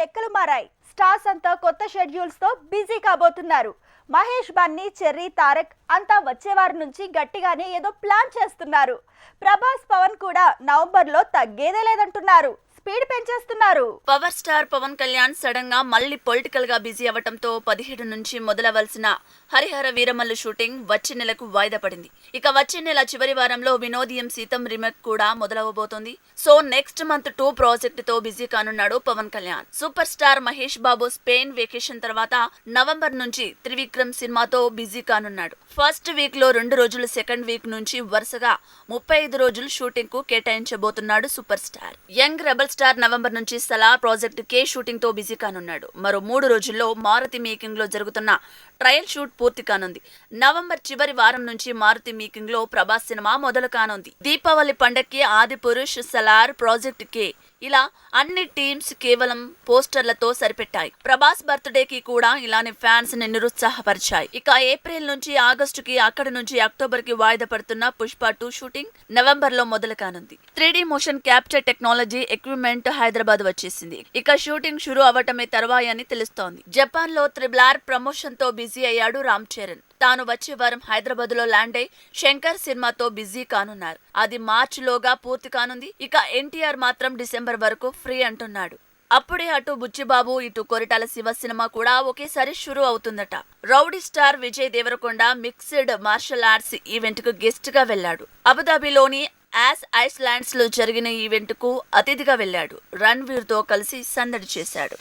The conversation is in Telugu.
లెక్కలు మారాయి. స్టార్స్ అంతా కొత్త షెడ్యూల్స్తో బిజీ కాబోతున్నారు. మహేష్ బన్నీ చెర్రీ తారక్ అంతా వచ్చే వారి నుంచి గట్టిగానే ఏదో ప్లాన్ చేస్తున్నారు. ప్రభాస్ పవన్ కూడా నవంబర్లో తగ్గేదే లేదంటున్నారు. స్పీడ్ పెంచేస్తున్నారు. పవర్ స్టార్ పవన్ కళ్యాణ్ సడన్గా మళ్ళీ పొలిటికల్గా బిజీ అవ్వటంతో పదిహేడు నుంచి మొదలవలసిన హరిహర వీరమల్లు షూటింగ్ వచ్చే నెలకు వాయిదా పడింది. ఇక వచ్చే నెల చివరి వారంలో వినోదియం సీతం రిమేక్ కూడా మొదలవబోతోంది. సో నెక్స్ట్ మంత్ టూ ప్రాజెక్ట్తో busy కానున్నాడు Pawan Kalyan. Super star Mahesh Babu Spain vacation తర్వాత నవంబర్ నుంచి త్రివిక్రమ్ సినిమాతో బిజీ కానున్నాడు. ఫస్ట్ వీక్లో రెండు రోజులు సెకండ్ వీక్ నుంచి వరుసగా ముప్పై ఐదు రోజులు షూటింగ్కు కేటాయించబోతున్నాడు super star. Young rebel star November నుంచి సలార్ ప్రాజెక్ట్ కే షూటింగ్తో బిజీ కానున్నాడు. మరో మూడు రోజుల్లో మారుతి మేకింగ్లో జరుగుతున్న ట్రయల్ షూట్ పూర్తి కానుంది. నవంబర్ చివరి వారం నుంచి మారుతి మీకింగ్లో ప్రభాస్ సినిమా మొదలు కానుంది. దీపావళి పండక్కి ఆది పురుష్ సలార్ ప్రాజెక్ట్ కే. ఇలా అన్ని టీమ్స్ కేవలం పోస్టర్లతో సరిపెట్టాయి. ప్రభాస్ బర్త్డేకి కూడా ఇలానే ఫ్యాన్స్ని నిరుత్సాహపరిచాయి. ఇక ఏప్రిల్ నుంచి ఆగస్టుకి అక్కడి నుంచి అక్టోబర్కి వాయిదా పడుతున్న పుష్ప టూ షూటింగ్ నవంబర్లో మొదలు కానుంది. Three motion capture technology equipment Hyderabad వచ్చేసింది. ఇక షూటింగ్ షురూ అవ్వటమే తర్వాయని అని తెలుస్తోంది. జపాన్లో త్రిబ్లార్ ప్రమోషన్తో బిజీ బిజీ అయ్యాడు రామ్ చరణ్. తాను వచ్చే వారం హైదరాబాద్లో ల్యాండ్ అయి శంకర్ సినిమాతో బిజీ కానున్నారు. అది మార్చ్ లోగా పూర్తి కానుంది. ఇక ఎన్టీఆర్ మాత్రం డిసెంబర్ వరకు ఫ్రీ అంటున్నాడు. అప్పుడే అటు బుచ్చిబాబు ఇటు కొరిటాల శివ సినిమా కూడా ఒకేసారి షురూ అవుతుందట. Rowdy star Vijay Deverakonda mixed martial arts ఈవెంట్కు గెస్ట్గా వెళ్ళాడు అబుదాబిలోని యాస్ ఐస్లాండ్స్లో జరిగిన ఈవెంట్కు అతిథిగా వెళ్ళాడు రణ్వీర్తో కలిసి సందడి చేశాడు.